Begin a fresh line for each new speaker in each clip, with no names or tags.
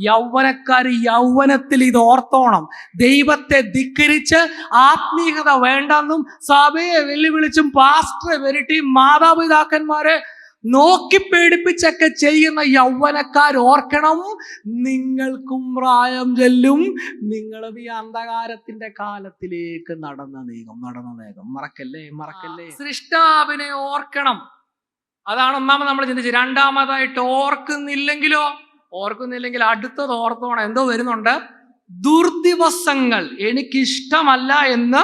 യൗവനക്കാര് യൗവനത്തിൽ ഇത് ഓർത്തോണം. ദൈവത്തെ ധിക്കരിച്ച് ആത്മീയത വേണ്ടെന്നും സഭയെ വെല്ലുവിളിച്ചും പാസ്റ്ററെ വരട്ടിയും മാതാപിതാക്കന്മാരെ നോക്കി പേടിപ്പിച്ചൊക്കെ ചെയ്യുന്ന യൗവനക്കാർ ഓർക്കണം. നിങ്ങൾക്കും പ്രായം ചെല്ലും. നിങ്ങളും ഈ അന്ധകാരത്തിന്റെ കാലത്തിലേക്ക് നടന്ന നീങ്ങും. നടന്ന നീങ്ങും. മറക്കല്ലേ? മറക്കല്ലേ? സൃഷ്ടാവിനെ ഓർക്കണം. അതാണ് ഒന്നാമത് നമ്മൾ ചിന്തിച്ചത്. രണ്ടാമതായിട്ട് ഓർക്കുന്നില്ലെങ്കിലോ? ഓർക്കുന്നില്ലെങ്കിൽ അടുത്തത് ഓർത്തോണം. എന്തോ വരുന്നുണ്ട്? ദുർദിവസങ്ങൾ. എനിക്കിഷ്ടമല്ല എന്ന്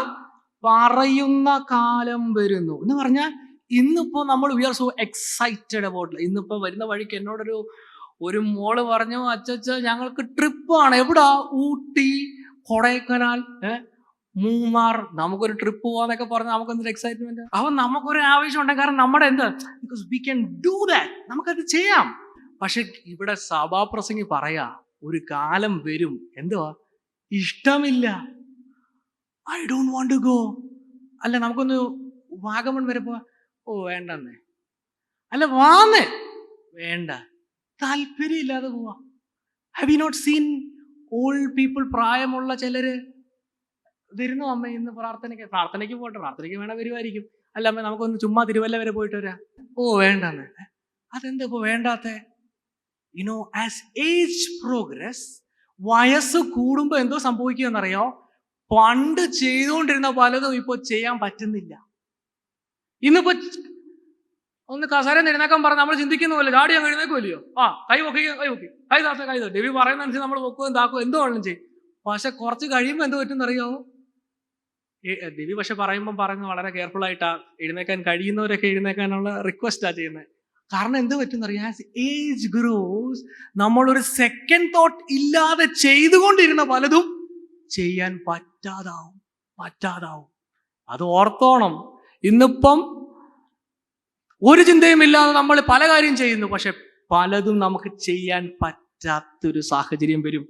പറയുന്ന കാലം വരുന്നു. എന്ന് പറഞ്ഞാൽ ഇന്നിപ്പോ നമ്മൾ we are so excited about ഇന്നിപ്പോ വരുന്ന വഴിക്ക് എന്നോടൊരു ഒരു മോൾ പറഞ്ഞു അച്ചച്ച ഞങ്ങൾക്ക് ട്രിപ്പാണ് എവിടാ? ഊട്ടി കൊടൈക്കനാൽ മൂന്നാർ. നമുക്കൊരു ട്രിപ്പ് പോവാന്നൊക്കെ നമുക്ക് എന്തൊരു എക്സൈറ്റ്മെന്റ് അപ്പൊ നമുക്കൊരു ആവശ്യം ഉണ്ട്. കാരണം നമ്മുടെ എന്ത്? ക്യാൻ ഡു ദാറ്റ് നമുക്കത് ചെയ്യാം. പക്ഷെ ഇവിടെ സഭാപ്രസംഗി പറയാ ഒരു കാലം വരും. എന്തുവാ? ഇഷ്ടമില്ല. I don't want to go അല്ല നമുക്കൊന്ന് വാഗമൺ വരെ പോവാ. ഓ വേണ്ടെന്നേ. അല്ല വാന്നേ. വേണ്ട. താല്പര്യമില്ലാതെ പോവാ. Have you not seen old people പ്രായമുള്ള ചിലര് വരുന്നു അമ്മ ഇന്ന് പ്രാർത്ഥനയ്ക്ക്. പ്രാർത്ഥനയ്ക്ക് പോട്ടെ പ്രാർത്ഥനയ്ക്ക് വേണ വരുമായിരിക്കും അല്ല അമ്മ നമുക്കൊന്ന് ചുമ്മാ തിരുവല്ല വരെ പോയിട്ട് വരാം. ഓ വേണ്ടെന്ന്. അതെന്താ ഇപ്പൊ വേണ്ടാത്തെ? You know as age progress വയസ്സ് കൂടുമ്പോ എന്തോ സംഭവിക്കുമെന്നറിയോ? പണ്ട് ചെയ്തുകൊണ്ടിരുന്ന പലതും ഇപ്പൊ ചെയ്യാൻ പറ്റുന്നില്ല. ഇന്നിപ്പോ ഒന്ന് കസാരം എഴുന്നേക്കാൻ പറഞ്ഞ് നമ്മൾ ചിന്തിക്കുന്ന പോലെ ചാടി അങ്ങ് എഴുന്നേക്കുമല്ലയോ ആ കൈ പൊക്കി കൈ പൊക്കി. കൈ താത്ത കൈ താത്ത. രവി പറയുന്ന അനുസരിച്ച് നമ്മൾ പൊക്കുകയും താക്കുകയും എന്തോ വേണം ചെയ്യും. പക്ഷെ കുറച്ച് കഴിയുമ്പോൾ എന്തോ പറ്റും അറിയാമോ രവി പക്ഷെ പറയുമ്പോൾ പറയുന്നത് വളരെ കെയർഫുൾ ആയിട്ടാ. എഴുന്നേക്കാൻ കഴിയുന്നവരൊക്കെ എഴുന്നേക്കാനുള്ള റിക്വസ്റ്റാ ചെയ്യുന്നത് കാരണം എന്ത് പറ്റും അറിയാം ഏജ് ഗ്രോസ് നമ്മളൊരു സെക്കൻഡ് തോട്ട് ഇല്ലാതെ ചെയ്തുകൊണ്ടിരുന്ന പലതും ചെയ്യാൻ പറ്റാതാവും പറ്റാതാവും. അത് ഓർത്തോണം. ഇന്നിപ്പം ഒരു ചിന്തയും ഇല്ലാതെ നമ്മൾ പല കാര്യം ചെയ്യുന്നു പക്ഷെ പലതും നമുക്ക് ചെയ്യാൻ പറ്റാത്തൊരു സാഹചര്യം വരും.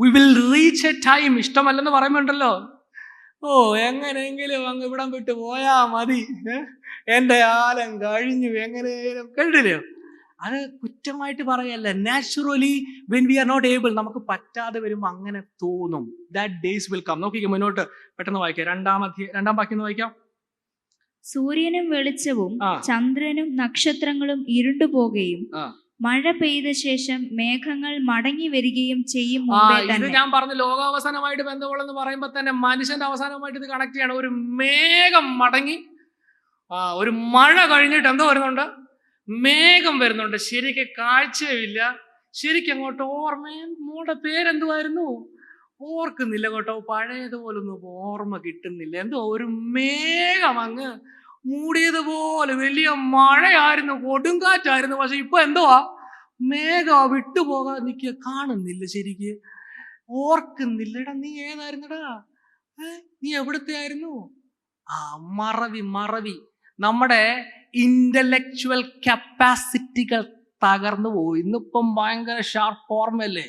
We will reach a time ഇഷ്ടമല്ലെന്ന് പറയുമ്പോണ്ടല്ലോ ഓ എങ്ങനെയെങ്കിലും അങ്ങ് ഇവിടം വിട്ട് പോയാ മതി? എന്റെ കാലം കഴിഞ്ഞു. എങ്ങനെയും കണ്ടില്ലയോ അത് കുറ്റമായിട്ട് പറയല്ല. Naturally when we are not able നമുക്ക് പറ്റാതെ വരുമ്പോൾ അങ്ങനെ തോന്നും. ദാറ്റ് ഡേയ്സ് വിൽ കം നോക്കിക്കോ മുന്നോട്ട് പെട്ടെന്ന് വായിക്കാം. രണ്ടാം അധ്യ രണ്ടാം ബാക്കി ഒന്ന് വായിക്കാം.
സൂര്യനും വെളിച്ചവും ചന്ദ്രനും നക്ഷത്രങ്ങളും ഇരുണ്ടുപോകുകയും
ആ.
മഴ പെയ്ത ശേഷം മേഘങ്ങൾ മടങ്ങി വരികയും ചെയ്യും
ഇത് ഞാൻ പറഞ്ഞു ലോകാവസാനമായിട്ട് ബന്ധമുള്ളെന്ന് പറയുമ്പോൾ തന്നെ മനുഷ്യന്റെ അവസാനമായിട്ട് ഇത് കണക്ട് ചെയ്യണം. ഒരു മേഘം മടങ്ങി ആ ഒരു മഴ കഴിഞ്ഞിട്ട് എന്തോ വരുന്നുണ്ട്? മേഘം വരുന്നുണ്ട്. ശരിക്കും കാഴ്ചയില്ല. ശരിക്കും അങ്ങോട്ട് ഓർമ്മേ മോളുടെ പേരെന്തുവായിരുന്നു? ഓർക്കുന്നില്ല കേട്ടോ. പഴയതുപോലൊന്നും ഓർമ്മ കിട്ടുന്നില്ല. എന്തോ ഒരു മേഘം അങ്ങ് മൂടിയതുപോലെ വലിയ മഴയായിരുന്നു കൊടുങ്കാറ്റായിരുന്നു. പക്ഷെ ഇപ്പൊ എന്തുവാ? മേഘം വിട്ടുപോകാൻ നിൽക്കുക കാണുന്നില്ല ശരിക്ക്. ഓർക്കുന്നില്ല. എടാ നീ ഏതായിരുന്നടാ? നീ എവിടുത്തെ ആയിരുന്നു ആ മറവി മറവി. നമ്മുടെ ഇന്റലക്ച്വൽ കപ്പാസിറ്റികൾ തകർന്നു പോകും ഇന്നിപ്പം ഭയങ്കര ഷാർപ്പ് ഓർമ്മയല്ലേ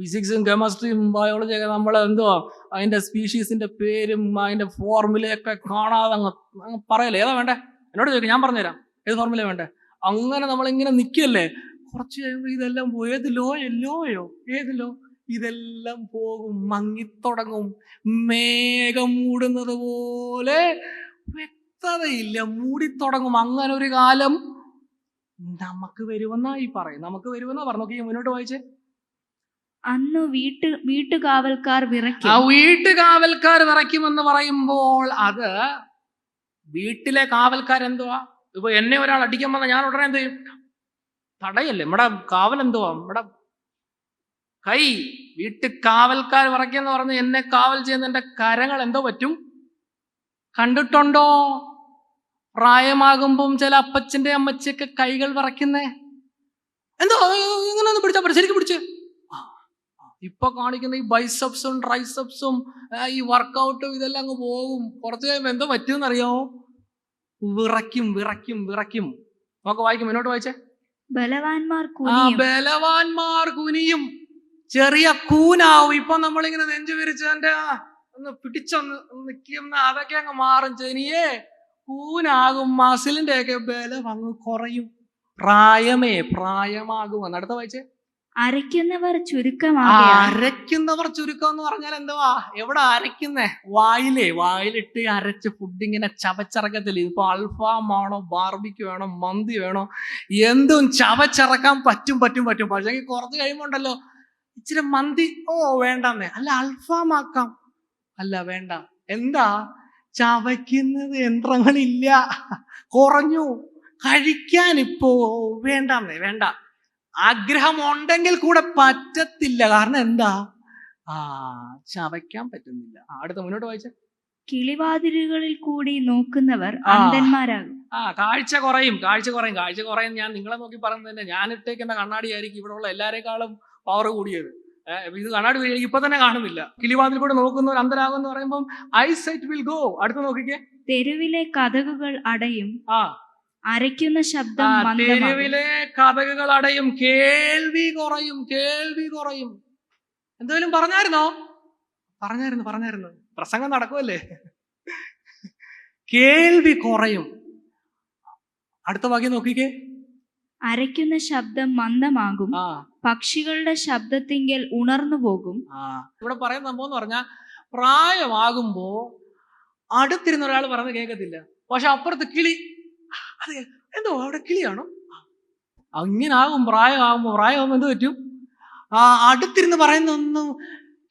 ഫിസിക്സും കെമിസ്ട്രിയും ബയോളജി ഒക്കെ നമ്മൾ എന്തോ അതിന്റെ സ്പീഷീസിന്റെ പേരും അതിന്റെ ഫോർമുലയൊക്കെ കാണാതെ അങ്ങ് അങ്ങ് പറയല്ലേ? ഏതാ വേണ്ടേ? എന്നോട് ചോദിക്കും ഞാൻ പറഞ്ഞുതരാം. ഏത് ഫോർമുല വേണ്ടേ? അങ്ങനെ നമ്മളിങ്ങനെ നിൽക്കല്ലേ കുറച്ച് കഴിയുമ്പോൾ ഇതെല്ലാം പോയി ഏത് ലോയോ ലോയോ ഏത് ലോ ഇതെല്ലാം പോകും മങ്ങിത്തുടങ്ങും. മേഘം മൂടുന്നത് പോലെ വ്യക്തതയില്ല. മൂടിത്തുടങ്ങും. അങ്ങനെ ഒരു കാലം നമുക്ക് വരുമെന്നായി പറയും നമുക്ക് വരുമെന്നാ പറഞ്ഞു. നോക്കി മുന്നോട്ട് വായിച്ചേ.
അന്ന് വീട്ടു വീട്ടുകാവൽക്കാർ വിറയ്ക്കും.
ആ വീട്ടുകാവൽക്കാർ വിറയ്ക്കുമെന്ന് പറയുമ്പോൾ അത് വീട്ടിലെ കാവൽക്കാർ എന്തുവാ? ഇപ്പൊ എന്നെ ഒരാൾ അടിക്കാൻ വന്നാൽ ഞാൻ ഉടനെ എന്ത് ചെയ്യും? തടയല്ലേ? നമ്മുടെ കാവൽ എന്തുവാ? നമ്മുടെ കൈ. വീട്ടിൽ കാവൽക്കാർ വിറയ്ക്കെന്ന് പറഞ്ഞ് എന്നെ കാവൽ ചെയ്യുന്ന എന്റെ കരങ്ങൾ എന്തോ പറ്റും? കണ്ടിട്ടുണ്ടോ? പ്രായമാകുമ്പം ചില അപ്പച്ചന്റെ അമ്മച്ചൊക്കെ കൈകൾ വിറയ്ക്കുന്നേ? എന്തോ ഇങ്ങനെ ഒന്ന് പിടിച്ചാ പറ്റും ശരിക്കും പിടിച്ച്. ഇപ്പൊ കാണിക്കുന്ന ഈ ബൈസപ്സും ട്രൈസപ്സും ഈ വർക്കൗട്ടും ഇതെല്ലാം അങ്ങ് പോകും. കുറച്ച് കഴിയുമ്പോൾ എന്തോ അറിയാമോ വിറയ്ക്കും വിറയ്ക്കും വിറയ്ക്കും. നമുക്ക് വായിക്കും മുന്നോട്ട് വായിച്ചേ.
ബലവാന്മാർ
ആ ബലവാന്മാർ കുനിയും. ചെറിയ കൂനാവും. ഇപ്പൊ നമ്മളിങ്ങനെ നെഞ്ചു വിരിച്ച് എന്റെ ആ ഒന്ന് പിടിച്ചൊന്ന് നിൽക്കുന്ന അതൊക്കെ അങ്ങ് മാറും ചെനിയേ കൂനാകും മസിലിന്റെ ഒക്കെ ബലം അങ്ങ് കുറയും. പ്രായമേ പ്രായമാകും. എന്നടുത്ത വായിച്ചേ.
അരയ്ക്കുന്നവർ ചുരുക്കം
അരയ്ക്കുന്നവർ ചുരുക്കം എന്ന് പറഞ്ഞാൽ എന്തുവാ? എവിടെ അരയ്ക്കുന്നേ? വായിലേ വായിലിട്ട് അരച്ച് ഫുഡ് ഇങ്ങനെ ചവച്ചിറക്കത്തില്ല? ഇതിപ്പോ അൽഫാം ആണോ ബാർബിക്ക് വേണോ മന്തി വേണോ? എന്തും ചവച്ചിറക്കാൻ പറ്റും പറ്റും പറ്റും. പക്ഷേ കുറച്ച് കഴിയുമ്പോ ഉണ്ടല്ലോ ഇച്ചിരി മന്തി ഓ വേണ്ടെന്നേ. അല്ല അൽഫാം ആക്കാം. അല്ല വേണ്ട. എന്താ? ചവയ്ക്കുന്നത് യന്ത്രങ്ങളില്ല. കുറഞ്ഞു. കഴിക്കാൻ ഇപ്പോ വേണ്ട. വേണ്ട ആഗ്രഹം ഉണ്ടെങ്കിൽ കൂടെ പറ്റത്തില്ല. കാരണം എന്താ? ആ ചവയ്ക്കാൻ പറ്റുന്നില്ല. അടുത്ത മുന്നോട്ട് വായിച്ച.
കിളിവാതിലുകളിൽ കൂടി നോക്കുന്നവർ. അന്ധന്മാരാകും.
ആ കാഴ്ച കുറയും കാഴ്ച കുറയും. കാഴ്ച കുറയും ഞാൻ നിങ്ങളെ നോക്കി പറയുന്നത് തന്നെ. ഞാൻ ഇട്ടേക്കുന്ന കണ്ണാടിയായിരിക്കും ഇവിടെ ഉള്ള എല്ലാരെക്കാളും പവർ കൂടിയത്. ഇത് കണ്ണാടി എനിക്ക് ഇപ്പൊ തന്നെ കാണുന്നില്ല. കിളിവാതിൽ കൂടെ നോക്കുന്നവർ അന്തരാകും എന്ന് പറയുമ്പോൾ ഐ സൈറ്റ് വിൽ ഗോ. അടുത്ത് നോക്കിക്കേ.
തെരുവിലെ കഥകുകൾ അടയും
ആ.
അരയ്ക്കുന്ന ശബ്ദം
തെരുവിലെ കഥകുകൾ അടയും. കേൾവി കുറയും കേൾവി കുറയും. എന്തെങ്കിലും പറഞ്ഞായിരുന്നോ? പറഞ്ഞായിരുന്നു പറഞ്ഞായിരുന്നു. പ്രസംഗം നടക്കുമല്ലേ കേൾവി കുറയും. അടുത്ത വാക്യം നോക്കിക്കേ.
അരയ്ക്കുന്ന ശബ്ദം മന്ദമാകും. പക്ഷികളുടെ ശബ്ദത്തിങ്കിൽ ഉണർന്നു പോകും.
ഇവിടെ പറയുന്ന സംഭവം എന്ന് പറഞ്ഞാൽ പ്രായമാകുമ്പോ അടുത്തിരുന്ന ഒരാൾ പറഞ്ഞ് കേൾക്കത്തില്ല പക്ഷെ അപ്പുറത്ത് കിളി. അത് എന്തോ അവിടെ കിളിയാണോ? അങ്ങനെ ആകും പ്രായമാകുമ്പോ. പ്രായമാകുമ്പോ എന്ത് പറ്റും? ആ അടുത്തിരുന്ന് പറയുന്ന ഒന്നും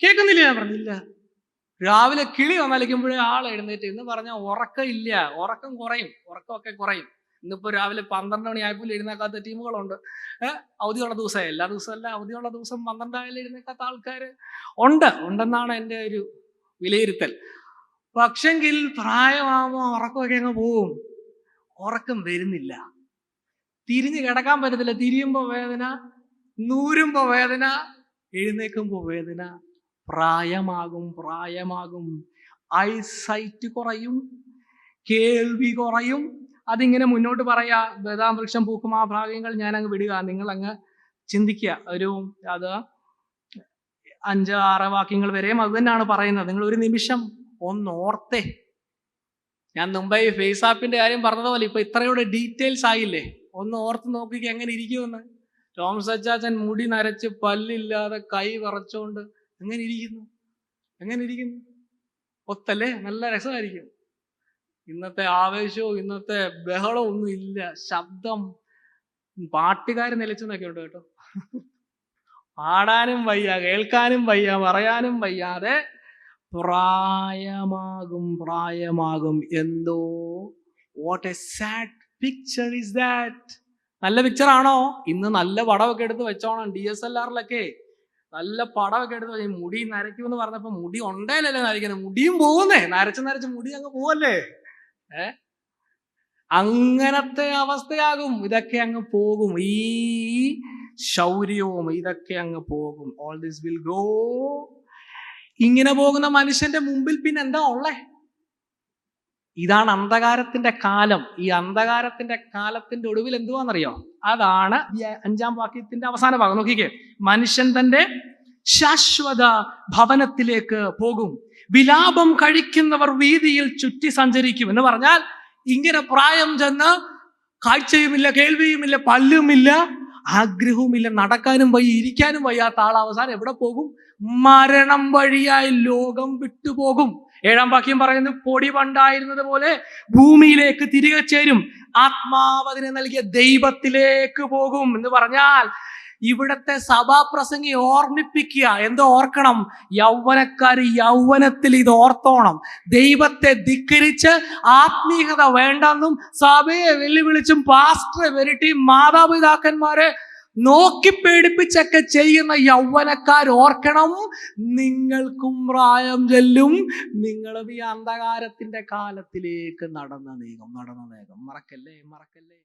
കേൾക്കുന്നില്ല ഞാൻ പറഞ്ഞില്ല. രാവിലെ കിളി വന്നലിക്കുമ്പോഴേ ആൾ എഴുന്നേറ്റ് എന്ന് പറഞ്ഞാൽ ഉറക്കം ഇല്ല ഉറക്കം കുറയും. ഉറക്കമൊക്കെ കുറയും. ഇന്നിപ്പോ രാവിലെ പന്ത്രണ്ട് മണി ആയപ്പോൾ എഴുന്നേക്കാത്ത ടീമുകളുണ്ട്. അവധിയുള്ള ദിവസം എല്ലാ ദിവസവും അല്ല അവധിയുള്ള ദിവസം പന്ത്രണ്ടായാലും എഴുന്നേക്കാത്ത ആൾക്കാർ ഉണ്ട്. ഉണ്ടെന്നാണ് എന്റെ ഒരു വിലയിരുത്തൽ. പക്ഷെങ്കിൽ പ്രായമാകുമ്പോൾ ഉറക്കമൊക്കെ അങ്ങ് പോവും. ഉറക്കം വരുന്നില്ല. തിരിഞ്ഞ് കിടക്കാൻ പറ്റത്തില്ല. തിരിയുമ്പോൾ വേദന നൂരുമ്പോൾ വേദന എഴുന്നേക്കുമ്പോൾ വേദന. പ്രായമാകും പ്രായമാകും. ഐസൈറ്റ് കുറയും. കേൾവി കുറയും. അതിങ്ങനെ മുന്നോട്ട് പറയാ ബദാം വൃക്ഷം പൂക്കും ആ ഭാഗ്യങ്ങൾ ഞാൻ അങ്ങ് വിടുക. നിങ്ങൾ അങ്ങ് ചിന്തിക്കുക. ഒരു അത് അഞ്ച് ആറ് വാക്യങ്ങൾ വരെയും അത് തന്നെയാണ് പറയുന്നത്. നിങ്ങൾ ഒരു നിമിഷം ഒന്ന് ഓർത്തേ ഞാൻ ഈ ഫേസ് ആപ്പിന്റെ കാര്യം പറഞ്ഞതുപോലെ ഇപ്പൊ ഇത്രയോടെ ഡീറ്റെയിൽസ് ആയില്ലേ? ഒന്ന് ഓർത്ത് നോക്കിക്ക് എങ്ങനെ ഇരിക്കുമെന്ന്. ടോം സച്ചാച്ചൻ മുടി നരച്ച് പല്ലില്ലാതെ കൈ വിറച്ചുകൊണ്ട് എങ്ങനെ ഇരിക്കുന്നു? എങ്ങനെ ഇരിക്കുന്നു? ഒത്തല്ലേ? നല്ല രസമായിരിക്കും. ഇന്നത്തെ ആവേശവും ഇന്നത്തെ ബഹളവും ഒന്നും ഇല്ല. ശബ്ദം. പാട്ടുകാർ നിലച്ചെന്നൊക്കെ ഉണ്ട് കേട്ടോ. പാടാനും വയ്യ കേൾക്കാനും വയ്യ പറയാനും വയ്യാതെ പ്രായമാകും പ്രായമാകും. എന്തോ what a sad picture is that നല്ല പിക്ചർ ആണോ? ഇന്ന് നല്ല പടമൊക്കെ എടുത്ത് വെച്ചോണം ഡി എസ് എൽ ആറിലൊക്കെ നല്ല പടമൊക്കെ എടുത്ത് വെച്ചാൽ മുടി നരയ്ക്കുമെന്ന് പറഞ്ഞപ്പോ മുടി ഉണ്ടേലല്ലേ നരയ്ക്കുന്നത് മുടിയും പോകുന്നേ നരച്ച് നരച്ച് മുടി അങ്ങ് പോവല്ലേ? ഏ? അങ്ങനത്തെ അവസ്ഥയാകും. ഇതൊക്കെ അങ്ങ് പോകും. ഈ ശൗര്യവും ഇതൊക്കെ അങ്ങ് പോകും. ഓൾ ദിസ് വിൽ ഗോ ഇങ്ങനെ പോകുന്ന മനുഷ്യന്റെ മുമ്പിൽ പിന്നെ എന്താ ഉള്ളേ? ഇതാണ് അന്ധകാരത്തിന്റെ കാലം. ഈ അന്ധകാരത്തിന്റെ കാലത്തിന്റെ ഒടുവിൽ എന്തുവാണെന്നറിയോ അതാണ് ഈ അഞ്ചാം വാക്യത്തിന്റെ അവസാന ഭാഗം. നോക്കിക്കേ. മനുഷ്യൻ തന്റെ ശാശ്വത ഭവനത്തിലേക്ക് പോകും. വിലാപം കഴിക്കുന്നവർ വീതിയിൽ ചുറ്റി സഞ്ചരിക്കും. എന്ന് പറഞ്ഞാൽ ഇങ്ങനെ പ്രായം ചെന്ന് കാഴ്ചയുമില്ല കേൾവിയുമില്ല പല്ലുമില്ല ആഗ്രഹവുമില്ല നടക്കാനും വയ്യ ഇരിക്കാനും വയ്യാത്ത ആൾ അവസാനം എവിടെ പോകും? മരണം വഴിയായി ലോകം വിട്ടുപോകും ഏഴാം വാക്യം പറയുന്നത് പൊടി പണ്ടായിരുന്നത് പോലെ ഭൂമിയിലേക്ക് തിരികെ ചേരും. ആത്മാവതിനെ നൽകിയ ദൈവത്തിലേക്ക് പോകും. എന്ന് പറഞ്ഞാൽ ഇവിടത്തെ സഭാപ്രസംഗി ഓർമ്മിപ്പിക്കുക. എന്തോ ഓർക്കണം? യൗവനക്കാർ യൗവനത്തിൽ ഇത് ഓർത്തോണം. ദൈവത്തെ ധിക്കരിച്ച് ആത്മീയത വേണ്ടെന്നും സഭയെ വെല്ലുവിളിച്ചും പാസ്റ്റർ വരട്ടി മാതാപിതാക്കന്മാരെ നോക്കി പേടിപ്പിച്ചൊക്കെ ചെയ്യുന്ന യൗവനക്കാർ ഓർക്കണം. നിങ്ങൾക്കും പ്രായം ചെല്ലും. നിങ്ങളും ഈ അന്ധകാരത്തിന്റെ കാലത്തിലേക്ക് നടന്ന നീങ്ങും. നടന്ന നീങ്ങും. മറക്കല്ലേ? മറക്കല്ലേ?